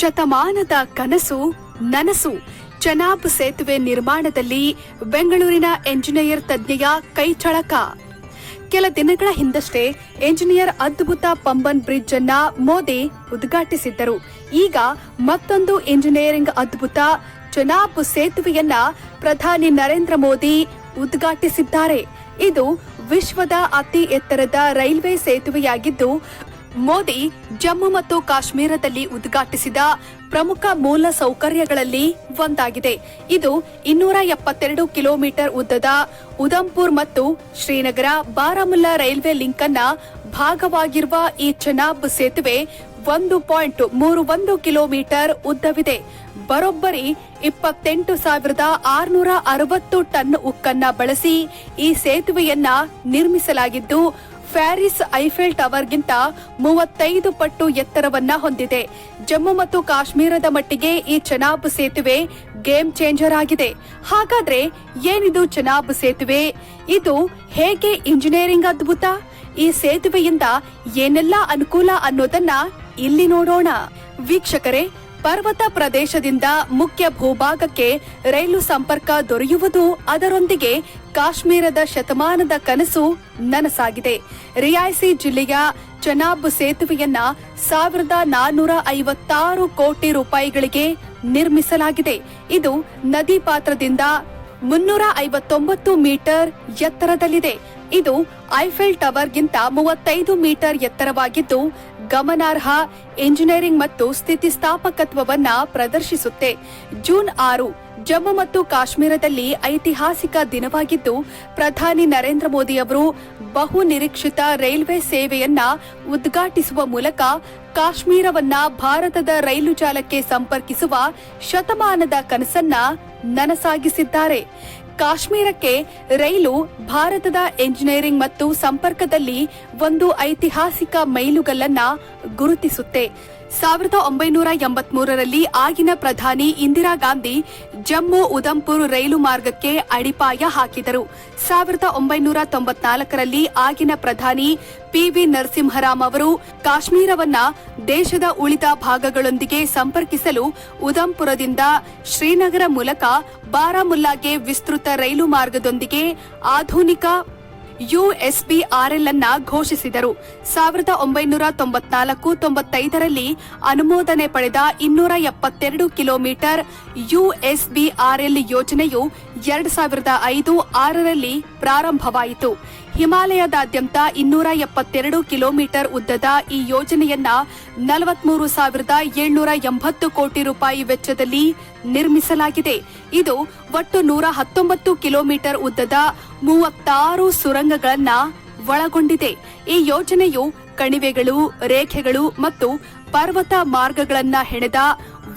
ಶತಮಾನದ ಕನಸು, ನನಸು ಚನಾಬ್ ಸೇತುವೆ ನಿರ್ಮಾಣದಲ್ಲಿ ಬೆಂಗಳೂರಿನ ಎಂಜಿನಿಯರ್ ತಜ್ಞೆಯ ಕೈಚಳಕ ಕೆಲ ದಿನಗಳ ಹಿಂದಷ್ಟೇ ಎಂಜಿನಿಯರ್ ಅದ್ಭುತ ಪಂಬನ್ ಬ್ರಿಡ್ಜ್ ಅನ್ನ ಮೋದಿ ಉದ್ಘಾಟಿಸಿದ್ದರು. ಈಗ ಮತ್ತೊಂದು ಇಂಜಿನಿಯರಿಂಗ್ ಅದ್ಭುತ ಚನಾಬ್ ಸೇತುವೆಯನ್ನ ಪ್ರಧಾನಿ ನರೇಂದ್ರ ಮೋದಿ ಉದ್ಘಾಟಿಸಿದ್ದಾರೆ. ಇದು ವಿಶ್ವದ ಅತಿ ಎತ್ತರದ ರೈಲ್ವೆ ಸೇತುವೆಯಾಗಿದ್ದು ಮೋದಿ ಜಮ್ಮು ಮತ್ತು ಕಾಶ್ಮೀರದಲ್ಲಿ ಉದ್ಘಾಟಿಸಿದ ಪ್ರಮುಖ ಮೂಲ ಸೌಕರ್ಯಗಳಲ್ಲಿ ಒಂದಾಗಿದೆ. ಇದು ಇನ್ನೂರ ಎಪ್ಪತ್ತೆರಡು ಕಿಲೋಮೀಟರ್ ಉದ್ದದ ಉದಂಪುರ್ ಮತ್ತು ಶ್ರೀನಗರ ಬಾರಾಮುಲ್ಲಾ ರೈಲ್ವೆ ಲಿಂಕ್ ಅನ್ನ ಭಾಗವಾಗಿರುವ ಈ ಚನಾಬ್ ಸೇತುವೆ ಒಂದು ಪಾಯಿಂಟ್ ಮೂರು ಒಂದು ಕಿಲೋಮೀಟರ್ ಉದ್ದವಿದೆ. ಬರೋಬ್ಬರಿ ಇಪ್ಪತ್ತೆಂಟು ಸಾವಿರದ ಆರುನೂರ ಅರವತ್ತು ಟನ್ ಉಕ್ಕನ್ನ ಬಳಸಿ ಈ ಸೇತುವೆಯನ್ನ ನಿರ್ಮಿಸಲಾಗಿದ್ದು ಫ್ಯಾರಿಸ್ ಐಫೆಲ್ ಟವರ್ಗಿಂತ ಮೂವತ್ತೈದು ಪಟ್ಟು ಎತ್ತರವನ್ನ ಹೊಂದಿದೆ. ಜಮ್ಮು ಮತ್ತು ಕಾಶ್ಮೀರದ ಮಟ್ಟಿಗೆ ಈ ಚನಾಬ್ ಸೇತುವೆ ಗೇಮ್ ಚೇಂಜರ್ ಆಗಿದೆ. ಹಾಗಾದ್ರೆ ಏನಿದು ಚನಾಬ್ ಸೇತುವೆ? ಇದು ಹೇಗೆ ಇಂಜಿನಿಯರಿಂಗ್ ಅದ್ಭುತ? ಈ ಸೇತುವೆಯಿಂದ ಏನೆಲ್ಲ ಅನುಕೂಲ ಅನ್ನೋದನ್ನ ಇಲ್ಲಿ ನೋಡೋಣ. ವೀಕ್ಷಕರೇ, ಪರ್ವತ ಪ್ರದೇಶದಿಂದ ಮುಖ್ಯ ಭೂಭಾಗಕ್ಕೆ ರೈಲು ಸಂಪರ್ಕ ದೊರೆಯುವುದು ಅದರೊಂದಿಗೆ ಕಾಶ್ಮೀರದ ಶತಮಾನದ ಕನಸು ನನಸಾಗಿದೆ. ರಿಯಾಯಿಸಿ ಜಿಲ್ಲೆಯ ಚನಾಬ್ ಸೇತುವೆಯನ್ನ ಸಾವಿರದ ನಾನ್ನೂರ ಐವತ್ತಾರು ಕೋಟಿ ರೂಪಾಯಿಗಳಿಗೆ ನಿರ್ಮಿಸಲಾಗಿದೆ. ಇದು ನದಿ ಪಾತ್ರದಿಂದ ಮುನ್ನೂರ ಐವತ್ತೊಂಬತ್ತು ಮೀಟರ್ ಎತ್ತರದಲ್ಲಿದೆ. ಇದು ಐಫೆಲ್ ಟವರ್ಗಿಂತ ಮೂವತ್ತೈದು ಮೀಟರ್ ಎತ್ತರವಾಗಿದ್ದು, ಗಮನಾರ್ಹ ಇಂಜಿನಿಯರಿಂಗ್ ಮತ್ತು ಸ್ಥಿತಿಸ್ಥಾಪಕತ್ವವನ್ನ ಪ್ರದರ್ಶಿಸುತ್ತೆ. ಜೂನ್ ಆರು, ಜಮ್ಮು ಮತ್ತು ಕಾಶ್ಮೀರದಲ್ಲಿ ಐತಿಹಾಸಿಕ ದಿನವಾಗಿದ್ದು, ಪ್ರಧಾನಿ ನರೇಂದ್ರ ಮೋದಿ ಅವರು ಬಹು ನಿರೀಕ್ಷಿತ ರೈಲ್ವೆ ಸೇವೆಯನ್ನ ಉದ್ಘಾಟಿಸುವ ಮೂಲಕ ಕಾಶ್ಮೀರವನ್ನ ಭಾರತದ ರೈಲು ಜಾಲಕ್ಕೆ ಸಂಪರ್ಕಿಸುವ ಶತಮಾನದ ಕನಸನ್ನ ನನಸಾಗಿಸಿದ್ದಾರೆ. ಕಾಶ್ಮೀರಕ್ಕೆ ರೈಲು ಭಾರತದ ಎಂಜಿನಿಯರಿಂಗ್ ಮತ್ತು ಸಂಪರ್ಕದಲ್ಲಿ ಒಂದು ಐತಿಹಾಸಿಕ ಮೈಲುಗಲ್ಲನ್ನ ಗುರುತಿಸುತ್ತೆ. ಸಾವಿರದ ಒಂಬೈನೂರ ಎಂಬತ್ಮೂರರಲ್ಲಿ ಆಗಿನ ಪ್ರಧಾನಿ ಇಂದಿರಾ ಗಾಂಧಿ ಜಮ್ಮು ಉದಂಪುರ್ ರೈಲು ಮಾರ್ಗಕ್ಕೆ ಅಡಿಪಾಯ ಹಾಕಿದರು. ಸಾವಿರದ ಒಂಬೈನೂರ ತೊಂಬತ್ನಾಲ್ಕರಲ್ಲಿ ಆಗಿನ ಪ್ರಧಾನಿ ಪಿವಿ ನರಸಿಂಹರಾಮ್ ಅವರು ಕಾಶ್ಮೀರವನ್ನ ದೇಶದ ಉಳಿದ ಭಾಗಗಳೊಂದಿಗೆ ಸಂಪರ್ಕಿಸಲು ಉದಂಪುರದಿಂದ ಶ್ರೀನಗರ ಮೂಲಕ ಬಾರಾಮುಲ್ಲಾಗೆ ವಿಸ್ತೃತ ರೈಲು ಮಾರ್ಗದೊಂದಿಗೆ ಆಧುನಿಕ ಯುಎಸ್ಬಿಆರ್ಎಲ್ ಅನ್ನ ಘೋಷಿಸಿದರು. ಸಾವಿರದ ಒಂಬೈನೂರ ತೊಂಬತ್ನಾಲ್ಕು ತೊಂಬತ್ತೈದರಲ್ಲಿ ಅನುಮೋದನೆ ಪಡೆದ ಇನ್ನೂರ ಎಪ್ಪತ್ತೆರಡು ಕಿಲೋಮೀಟರ್ ಯುಎಸ್ಬಿಆರ್ಎಲ್ ಯೋಜನೆಯು ಎರಡು ಸಾವಿರದ ಐದು ಆರರಲ್ಲಿ ಪ್ರಾರಂಭವಾಯಿತು. ಹಿಮಾಲಯದಾದ್ಯಂತ ಇನ್ನೂರ ಎಪ್ಪತ್ತೆರಡು ಕಿಲೋಮೀಟರ್ ಉದ್ದದ ಈ ಯೋಜನೆಯನ್ನ ನಲವತ್ಮೂರು ಸಾವಿರದ ಏಳ್ನೂರ ಎಂಬತ್ತು ಕೋಟಿ ರೂಪಾಯಿ ವೆಚ್ಚದಲ್ಲಿ ನಿರ್ಮಿಸಲಾಗಿದೆ. ಇದು ಒಟ್ಟು ನೂರ ಹತ್ತೊಂಬತ್ತು ಕಿಲೋಮೀಟರ್ ಉದ್ದದ ಮೂವತ್ತಾರು ಸುರಂಗಗಳನ್ನ ಒಳಗೊಂಡಿದೆ. ಈ ಯೋಜನೆಯು ಕಣಿವೆಗಳು, ರೇಖೆಗಳು ಮತ್ತು ಪರ್ವತ ಮಾರ್ಗಗಳನ್ನ ಹೆಣೆದ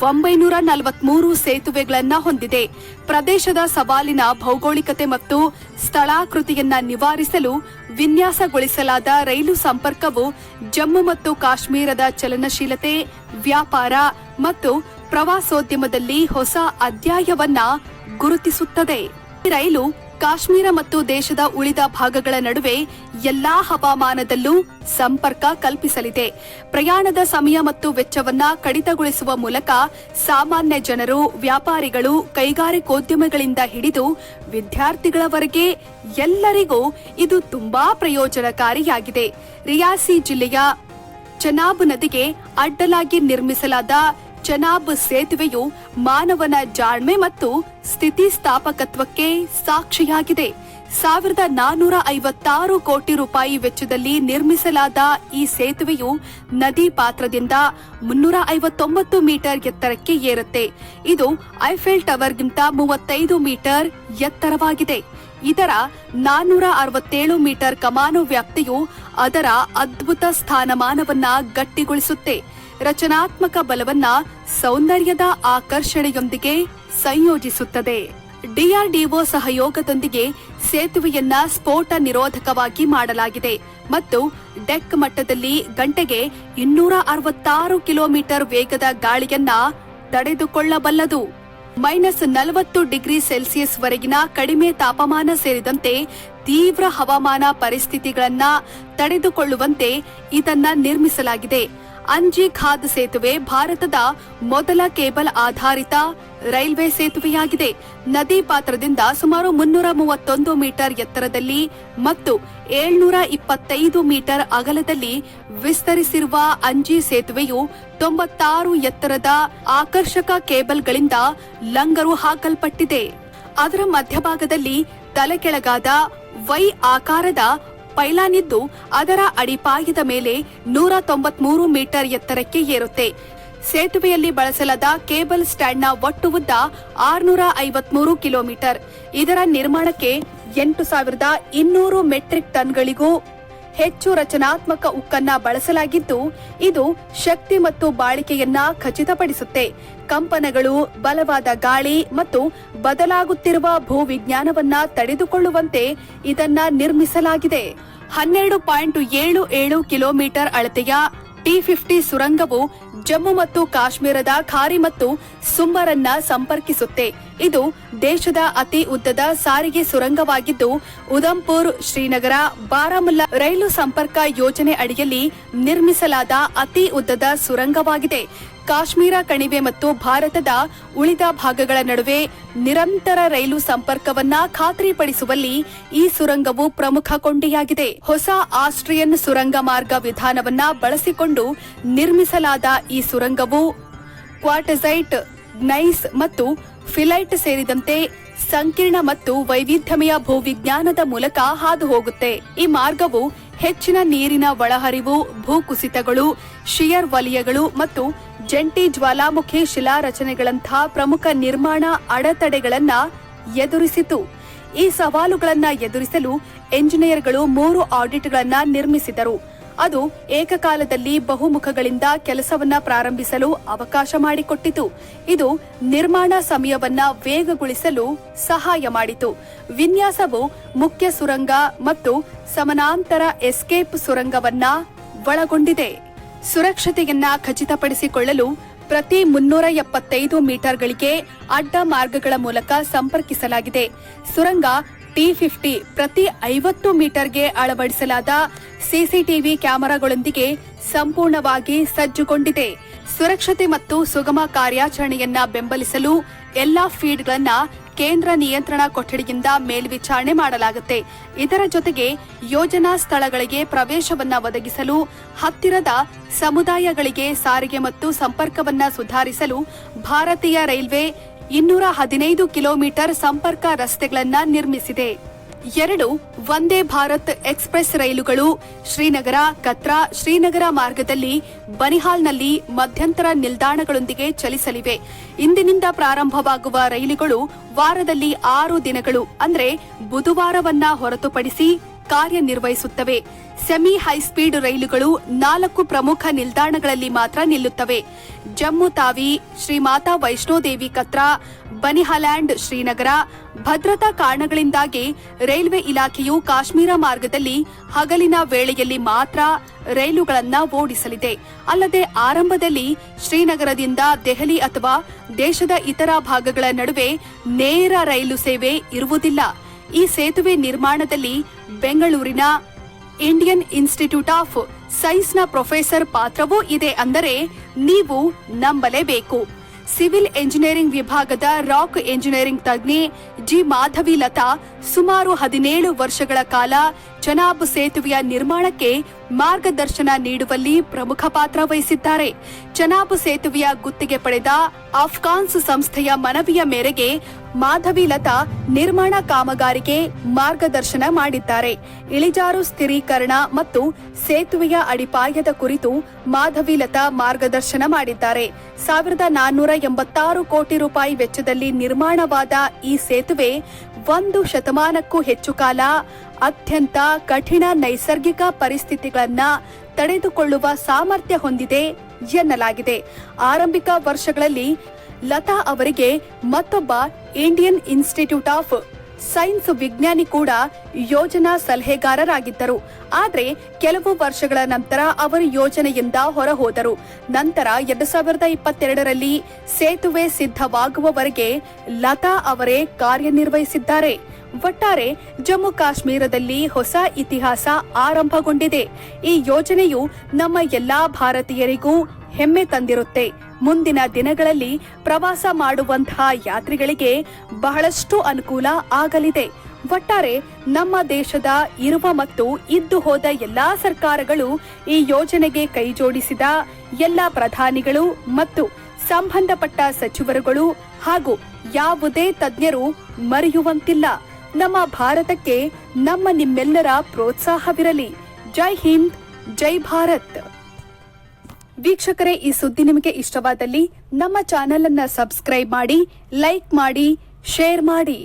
ಒಂಬೈನೂರ ನಲವತ್ಮೂರು ಸೇತುವೆಗಳನ್ನು ಹೊಂದಿದೆ. ಪ್ರದೇಶದ ಸವಾಲಿನ ಭೌಗೋಳಿಕತೆ ಮತ್ತು ಸ್ಥಳಾಕೃತಿಯನ್ನ ನಿವಾರಿಸಲು ವಿನ್ಯಾಸಗೊಳಿಸಲಾದ ರೈಲು ಸಂಪರ್ಕವು ಜಮ್ಮು ಮತ್ತು ಕಾಶ್ಮೀರದ ಚಲನಶೀಲತೆ, ವ್ಯಾಪಾರ ಮತ್ತು ಪ್ರವಾಸೋದ್ಯಮದಲ್ಲಿ ಹೊಸ ಅಧ್ಯಾಯವನ್ನ ಗುರುತಿಸುತ್ತದೆ. ರೈಲು ಕಾಶ್ಮೀರ ಮತ್ತು ದೇಶದ ಉಳಿದ ಭಾಗಗಳ ನಡುವೆ ಎಲ್ಲಾ ಹವಾಮಾನದಲ್ಲೂ ಸಂಪರ್ಕ ಕಲ್ಪಿಸಲಿದೆ. ಪ್ರಯಾಣದ ಸಮಯ ಮತ್ತು ವೆಚ್ಚವನ್ನ ಕಡಿತಗೊಳಿಸುವ ಮೂಲಕ ಸಾಮಾನ್ಯ ಜನರು, ವ್ಯಾಪಾರಿಗಳು, ಕೈಗಾರಿಕೋದ್ಯಮಗಳಿಂದ ಹಿಡಿದು ವಿದ್ಯಾರ್ಥಿಗಳವರೆಗೆ ಎಲ್ಲರಿಗೂ ಇದು ತುಂಬಾ ಪ್ರಯೋಜನಕಾರಿಯಾಗಿದೆ. ರಿಯಾಸಿ ಜಿಲ್ಲೆಯ ಚನಾಬ್ ನದಿಗೆ ಅಡ್ಡಲಾಗಿ ನಿರ್ಮಿಸಲಾದ ಚನಾಬ್ ಸೇತುವೆಯು ಮಾನವನ ಜಾಣ್ಮೆ ಮತ್ತು ಸ್ಥಿತಿಸ್ಥಾಪಕತ್ವಕ್ಕೆ ಸಾಕ್ಷಿಯಾಗಿದೆ. ಸಾವಿರದ ನಾನೂರ ಐವತ್ತಾರು ಕೋಟಿ ರೂಪಾಯಿ ವೆಚ್ಚದಲ್ಲಿ ನಿರ್ಮಿಸಲಾದ ಈ ಸೇತುವೆಯು ನದಿ ಪಾತ್ರದಿಂದ ಮುನ್ನೂರ ಐವತ್ತೊಂಬತ್ತು ಮೀಟರ್ ಎತ್ತರಕ್ಕೆ ಏರುತ್ತೆ. ಇದು ಐಫೆಲ್ ಟವರ್ಗಿಂತ ಮೂವತ್ತೈದು ಮೀಟರ್ ಎತ್ತರವಾಗಿದೆ. ಇದರ ನಾನೂರ ಅರವತ್ತೇಳು ಮೀಟರ್ ಕಮಾನು ವ್ಯಾಪ್ತಿಯು ಅದರ ಅದ್ಭುತ ಸ್ಥಾನಮಾನವನ್ನ ಗಟ್ಟಿಗೊಳಿಸುತ್ತೆ. ರಚನಾತ್ಮಕ ಬಲವನ್ನ ಸೌಂದರ್ಯದ ಆಕರ್ಷಣೆಯೊಂದಿಗೆ ಸಂಯೋಜಿಸುತ್ತದೆ. ಡಿಆರ್ಡಿಒ ಸಹಯೋಗದೊಂದಿಗೆ ಸೇತುವೆಯನ್ನ ಸ್ಫೋಟ ನಿರೋಧಕವಾಗಿ ಮಾಡಲಾಗಿದೆ ಮತ್ತು ಡೆಕ್ ಮಟ್ಟದಲ್ಲಿ ಗಂಟೆಗೆ ಇನ್ನೂರ ಅರವತ್ತಾರು ಕಿಲೋಮೀಟರ್ ವೇಗದ ಗಾಳಿಯನ್ನ ತಡೆದುಕೊಳ್ಳಬಲ್ಲದು. ಮೈನಸ್ ನಲವತ್ತು ಡಿಗ್ರಿ ಸೆಲ್ಸಿಯಸ್ ವರೆಗಿನ ಕಡಿಮೆ ತಾಪಮಾನ ಸೇರಿದಂತೆ ತೀವ್ರ ಹವಾಮಾನ ಪರಿಸ್ಥಿತಿಗಳನ್ನ ತಡೆದುಕೊಳ್ಳುವಂತೆ ಇದನ್ನ ನಿರ್ಮಿಸಲಾಗಿದೆ. ಅಂಜಿ ಖಾದ್ ಸೇತುವೆ ಭಾರತದ ಮೊದಲ ಕೇಬಲ್ ಆಧಾರಿತ ರೈಲ್ವೆ ಸೇತುವೆಯಾಗಿದೆ. ನದಿ ಪಾತ್ರದಿಂದ ಸುಮಾರು ಮುನ್ನೂರ ಮೂವತ್ತೊಂದು ಮೀಟರ್ ಎತ್ತರದಲ್ಲಿ ಮತ್ತು ಏಳ್ನೂರ ಇಪ್ಪತ್ತೈದು ಮೀಟರ್ ಅಗಲದಲ್ಲಿ ವಿಸ್ತರಿಸಿರುವ ಅಂಜಿ ಸೇತುವೆಯು ತೊಂಬತ್ತಾರು ಎತ್ತರದ ಆಕರ್ಷಕ ಕೇಬಲ್ಗಳಿಂದ ಲಂಗರು ಹಾಕಲ್ಪಟ್ಟಿದೆ. ಅದರ ಮಧ್ಯಭಾಗದಲ್ಲಿ ತಲೆಕೆಳಗಾದ ವೈ ಆಕಾರದ ಪೈಲಾನಿದ್ದು ಅದರ ಅಡಿಪಾಯದ ಮೇಲೆ ನೂರ ತೊಂಬತ್ಮೂರು ಮೀಟರ್ ಎತ್ತರಕ್ಕೆ ಏರುತ್ತೆ. ಸೇತುವೆಯಲ್ಲಿ ಬಳಸಲಾದ ಕೇಬಲ್ ಸ್ಟ್ಯಾಂಡ್ನ ಒಟ್ಟು ಉದ್ದ ಆರುನೂರ ಐವತ್ಮೂರು ಕಿಲೋಮೀಟರ್. ಇದರ ನಿರ್ಮಾಣಕ್ಕೆ ಎಂಟು ಸಾವಿರದ ಇನ್ನೂರು ಮೆಟ್ರಿಕ್ ಟನ್ಗಳಿಗೂ ಹೆಚ್ಚು ರಚನಾತ್ಮಕ ಉಕ್ಕನ್ನ ಬಳಸಲಾಗಿದ್ದು, ಇದು ಶಕ್ತಿ ಮತ್ತು ಬಾಳಿಕೆಯನ್ನ ಖಚಿತಪಡಿಸುತ್ತೆ. ಕಂಪನಗಳು, ಬಲವಾದ ಗಾಳಿ ಮತ್ತು ಬದಲಾಗುತ್ತಿರುವ ಭೂವಿಜ್ಞಾನವನ್ನ ತಡೆದುಕೊಳ್ಳುವಂತೆ ಇದನ್ನ ನಿರ್ಮಿಸಲಾಗಿದೆ. ಹನ್ನೆರಡು ಪಾಯಿಂಟ್ ಏಳು ಏಳು ಕಿಲೋಮೀಟರ್ ಅಳತೆಯ ಟಿ ಫಿಫ್ಟಿ ಸುರಂಗವು ಜಮ್ಮು ಮತ್ತು ಕಾಶ್ಮೀರದ ಖಾರಿ ಮತ್ತು ಸುಂಬರನ್ನ ಸಂಪರ್ಕಿಸುತ್ತೆ. ಇದು ದೇಶದ ಅತಿ ಉದ್ದದ ಸಾರಿಗೆ ಸುರಂಗವಾಗಿದ್ದು ಉದಂಪುರ್ ಶ್ರೀನಗರ ಬಾರಾಮುಲ್ಲಾ ರೈಲು ಸಂಪರ್ಕ ಯೋಜನೆ ಅಡಿಯಲ್ಲಿ ನಿರ್ಮಿಸಲಾದ ಅತಿ ಉದ್ದದ ಸುರಂಗವಾಗಿದೆ. ಕಾಶ್ಮೀರ ಕಣಿವೆ ಮತ್ತು ಭಾರತದ ಉಳಿದ ಭಾಗಗಳ ನಡುವೆ ನಿರಂತರ ರೈಲು ಸಂಪರ್ಕವನ್ನ ಖಾತ್ರಿಪಡಿಸುವಲ್ಲಿ ಈ ಸುರಂಗವು ಪ್ರಮುಖ ಕೊಂಡಿಯಾಗಿದೆ. ಹೊಸ ಆಸ್ಟ್ರಿಯನ್ ಸುರಂಗ ಮಾರ್ಗ ವಿಧಾನವನ್ನ ಬಳಸಿಕೊಂಡು ನಿರ್ಮಿಸಲಾದ ಈ ಸುರಂಗವು ಕ್ವಾಟಸೈಟ್ ನೈಸ್ ಮತ್ತು ಫಿಲೈಟ್ ಸೇರಿದಂತೆ ಸಂಕೀರ್ಣ ಮತ್ತು ವೈವಿಧ್ಯಮಯ ಭೂವಿಜ್ಞಾನದ ಮೂಲಕ ಹಾದು ಹೋಗುತ್ತೆ ಈ ಮಾರ್ಗವು ಹೆಚ್ಚಿನ ನೀರಿನ ಒಳಹರಿವು, ಭೂಕುಸಿತಗಳು, ಶಿಯರ್ ವಲಯಗಳು ಮತ್ತು ಜಂಟಿ ಜ್ವಾಲಾಮುಖಿ ಶಿಲಾರಚನೆಗಳಂತಹ ಪ್ರಮುಖ ನಿರ್ಮಾಣ ಅಡೆತಡೆಗಳನ್ನ ಎದುರಿಸಿತು. ಈ ಸವಾಲುಗಳನ್ನ ಎದುರಿಸಲು ಎಂಜಿನಿಯರ್ಗಳು ಮೂರು ಆಡಿಟ್ಗಳನ್ನ ನಿರ್ಮಿಸಿದರು. ಅದು ಏಕಕಾಲದಲ್ಲಿ ಬಹುಮುಖಗಳಿಂದ ಕೆಲಸವನ್ನ ಪ್ರಾರಂಭಿಸಲು ಅವಕಾಶ ಮಾಡಿಕೊಟ್ಟಿತು. ಇದು ನಿರ್ಮಾಣ ಸಮಯವನ್ನ ವೇಗಗೊಳಿಸಲು ಸಹಾಯ ಮಾಡಿತು. ವಿನ್ಯಾಸವು ಮುಖ್ಯ ಸುರಂಗ ಮತ್ತು ಸಮಾನಾಂತರ ಎಸ್ಕೇಪ್ ಸುರಂಗವನ್ನ ಒಳಗೊಂಡಿದೆ. ಸುರಕ್ಷತೆಯನ್ನ ಖಚಿತಪಡಿಸಿಕೊಳ್ಳಲು ಪ್ರತಿ ಮುನ್ನೂರ ಎಪ್ಪತ್ತೈದು ಮೀಟರ್ಗಳಿಗೆ ಅಡ್ಡ ಮಾರ್ಗಗಳ ಮೂಲಕ ಸಂಪರ್ಕಿಸಲಾಗಿದೆ. ಸುರಂಗ ಟಿ ಫಿಫ್ಟಿ ಪ್ರತಿ ಐವತ್ತು ಮೀಟರ್ಗೆ ಅಳವಡಿಸಲಾದ ಸಿಸಿಟಿವಿ ಕ್ಯಾಮೆರಾಗಳೊಂದಿಗೆ ಸಂಪೂರ್ಣವಾಗಿ ಸಜ್ಜುಗೊಂಡಿದೆ. ಸುರಕ್ಷತೆ ಮತ್ತು ಸುಗಮ ಕಾರ್ಯಾಚರಣೆಯನ್ನ ಬೆಂಬಲಿಸಲು ಎಲ್ಲಾ ಫೀಡ್ಗಳನ್ನ ಕೇಂದ್ರ ನಿಯಂತ್ರಣ ಕೊಠಡಿಯಿಂದ ಮೇಲ್ವಿಚಾರಣೆ ಮಾಡಲಾಗುತ್ತೆ. ಇದರ ಜೊತೆಗೆ ಯೋಜನಾ ಸ್ಥಳಗಳಿಗೆ ಪ್ರವೇಶವನ್ನ ಒದಗಿಸಲು ಹತ್ತಿರದ ಸಮುದಾಯಗಳಿಗೆ ಸಾರಿಗೆ ಮತ್ತು ಸಂಪರ್ಕವನ್ನ ಸುಧಾರಿಸಲು ಭಾರತೀಯ ರೈಲ್ವೆ ಇನ್ನೂರ ಹದಿನೈದು ಕಿಲೋಮೀಟರ್ ಸಂಪರ್ಕ ರಸ್ತೆಗಳನ್ನು ನಿರ್ಮಿಸಿದೆ. ಎರಡು ವಂದೇ ಭಾರತ್ ಎಕ್ಸ್ಪ್ರೆಸ್ ರೈಲುಗಳು ಶ್ರೀನಗರ, ಕತ್ರಾ, ಶ್ರೀನಗರ ಮಾರ್ಗದಲ್ಲಿ ಬನಿಹಾಲ್ನಲ್ಲಿ ಮಧ್ಯಂತರ ನಿಲ್ದಾಣಗಳೊಂದಿಗೆ ಚಲಿಸಲಿವೆ. ಇಂದಿನಿಂದ ಪ್ರಾರಂಭವಾಗುವ ರೈಲುಗಳು ವಾರದಲ್ಲಿ ಆರು ದಿನಗಳು, ಅಂದರೆ ಬುಧವಾರವನ್ನ ಹೊರತುಪಡಿಸಿ ಕಾರ್ಯನಿರ್ವಹಿಸುತ್ತವೆ. ಸೆಮಿ ಹೈಸ್ಪೀಡ್ ರೈಲುಗಳು ನಾಲ್ಕು ಪ್ರಮುಖ ನಿಲ್ದಾಣಗಳಲ್ಲಿ ಮಾತ್ರ ನಿಲ್ಲುತ್ತವೆ. ಜಮ್ಮು ತಾವಿ, ಶ್ರೀ ಮಾತಾ ವೈಷ್ಣೋದೇವಿ ಕತ್ರಾ, ಬನಿಹಾಲ್ಯಾಂಡ್, ಶ್ರೀನಗರ, ಭದ್ರತಾ ಕಾರಣಗಳಿಂದಾಗಿ ರೈಲ್ವೆ ಇಲಾಖೆಯು ಕಾಶ್ಮೀರ ಮಾರ್ಗದಲ್ಲಿ ಹಗಲಿನ ವೇಳೆಯಲ್ಲಿ ಮಾತ್ರ ರೈಲುಗಳನ್ನು ಓಡಿಸಲಿದೆ. ಅಲ್ಲದೆ ಆರಂಭದಲ್ಲಿ ಶ್ರೀನಗರದಿಂದ ದೆಹಲಿ ಅಥವಾ ದೇಶದ ಇತರ ಭಾಗಗಳ ನಡುವೆ ನೇರ ರೈಲು ಸೇವೆ ಇರುವುದಿಲ್ಲ. ಈ ಸೇತುವೆ ನಿರ್ಮಾಣದಲ್ಲಿ ಬೆಂಗಳೂರಿನ ಇಂಡಿಯನ್ ಇನ್ಸ್ಟಿಟ್ಯೂಟ್ ಆಫ್ ಸೈನ್ಸ್ನ ಪ್ರೊಫೆಸರ್ ಪಾತ್ರವೂ ಇದೆ ಅಂದರೆ ನೀವು ನಂಬಲೇಬೇಕು. ಸಿವಿಲ್ ಎಂಜಿನಿಯರಿಂಗ್ ವಿಭಾಗದ ರಾಕ್ ಎಂಜಿನಿಯರಿಂಗ್ ತಜ್ಞೆ ಜಿ. ಮಾಧವಿ ಲತಾ ಸುಮಾರು ಹದಿನೇಳು ವರ್ಷಗಳ ಕಾಲ ಚನಾಬ್ ಸೇತುವೆಯ ನಿರ್ಮಾಣಕ್ಕೆ ಮಾರ್ಗದರ್ಶನ ನೀಡುವಲ್ಲಿ ಪ್ರಮುಖ ಪಾತ್ರ ವಹಿಸಿದ್ದಾರೆ. ಚನಾಬ್ ಸೇತುವೆಯ ಗುತ್ತಿಗೆ ಪಡೆದ ಅಫ್ಘಾನ್ಸ್ ಸಂಸ್ಥೆಯ ಮನವಿಯ ಮೇರೆಗೆ ಮಾಧವಿ ಲತಾ ನಿರ್ಮಾಣ ಕಾಮಗಾರಿಗೆ ಮಾರ್ಗದರ್ಶನ ಮಾಡಿದ್ದಾರೆ. ಇಳಿಜಾರು ಸ್ಥಿರೀಕರಣ ಮತ್ತು ಸೇತುವೆಯ ಅಡಿಪಾಯದ ಕುರಿತು ಮಾಧವಿ ಲತಾ ಮಾರ್ಗದರ್ಶನ ಮಾಡಿದ್ದಾರೆ. ಸಾವಿರದ ನಾನ್ನೂರ ಎಂಬತ್ತಾರು ಕೋಟಿ ರೂಪಾಯಿ ವೆಚ್ಚದಲ್ಲಿ ನಿರ್ಮಾಣವಾದ ಈ ಸೇತುವೆ ಒಂದು ಶತಮಾನಕ್ಕೂ ಹೆಚ್ಚು ಕಾಲ ಅತ್ಯಂತ ಕಠಿಣ ನೈಸರ್ಗಿಕ ಪರಿಸ್ಥಿತಿಗಳನ್ನ ತಡೆದುಕೊಳ್ಳುವ ಸಾಮರ್ಥ್ಯ ಹೊಂದಿದೆ ಎನ್ನಲಾಗಿದೆ. ಆರಂಭಿಕ ವರ್ಷಗಳಲ್ಲಿ ಲತಾ ಅವರಿಗೆ ಮತ್ತೊಬ್ಬ ಇಂಡಿಯನ್ ಇನ್ಸ್ಟಿಟ್ಯೂಟ್ ಆಫ್ ಸೈನ್ಸ್ ವಿಜ್ಞಾನಿ ಕೂಡ ಯೋಜನಾ ಸಲಹೆಗಾರರಾಗಿದ್ದರು. ಆದರೆ ಕೆಲವು ವರ್ಷಗಳ ನಂತರ ಅವರು ಯೋಜನೆಯಿಂದ ಹೊರಹೋದರು. ನಂತರ ಎರಡು ಸಾವಿರದ ಇಪ್ಪತ್ತೆರಡರಲ್ಲಿ ಸೇತುವೆ ಸಿದ್ಧವಾಗುವವರೆಗೆ ಲತಾ ಅವರೇ ಕಾರ್ಯನಿರ್ವಹಿಸಿದ್ದಾರೆ. ಒಟ್ಟಾರೆ ಜಮ್ಮು ಕಾಶ್ಮೀರದಲ್ಲಿ ಹೊಸ ಇತಿಹಾಸ ಆರಂಭಗೊಂಡಿದೆ. ಈ ಯೋಜನೆಯು ನಮ್ಮ ಎಲ್ಲಾ ಭಾರತೀಯರಿಗೂ ಹೆಮ್ಮೆ ತಂದಿರುತ್ತೆ. ಮುಂದಿನ ದಿನಗಳಲ್ಲಿ ಪ್ರವಾಸ ಮಾಡುವಂತಹ ಯಾತ್ರಿಗಳಿಗೆ ಬಹಳಷ್ಟು ಅನುಕೂಲ ಆಗಲಿದೆ. ಒಟ್ಟಾರೆ ನಮ್ಮ ದೇಶದ ಇರುವ ಮತ್ತು ಇದ್ದು ಹೋದ ಎಲ್ಲಾ ಸರ್ಕಾರಗಳು ಈ ಯೋಜನೆಗೆ ಕೈಜೋಡಿಸಿದ ಎಲ್ಲ ಪ್ರಧಾನಿಗಳು ಮತ್ತು ಸಂಬಂಧಪಟ್ಟ ಸಚಿವರುಗಳು ಹಾಗೂ ಯಾವುದೇ ತಜ್ಞರು ಮರೆಯುವಂತಿಲ್ಲ. ನಮ್ಮ ಭಾರತಕ್ಕೆ ನಮ್ಮ ನಿಮ್ಮೆಲ್ಲರ ಪ್ರೋತ್ಸಾಹವಿರಲಿ. ಜೈ ಹಿಂದ್, ಜೈ ಭಾರತ್. ವೀಕ್ಷಕರೇ, ಈ ಸುದ್ದಿ ನಿಮಗೆ ಇಷ್ಟವಾದಲ್ಲಿ ನಮ್ಮ ಚಾನೆಲ್ ಅನ್ನ ಸಬ್ಸ್ಕ್ರೈಬ್ ಮಾಡಿ, ಲೈಕ್ ಮಾಡಿ, ಶೇರ್ ಮಾಡಿ.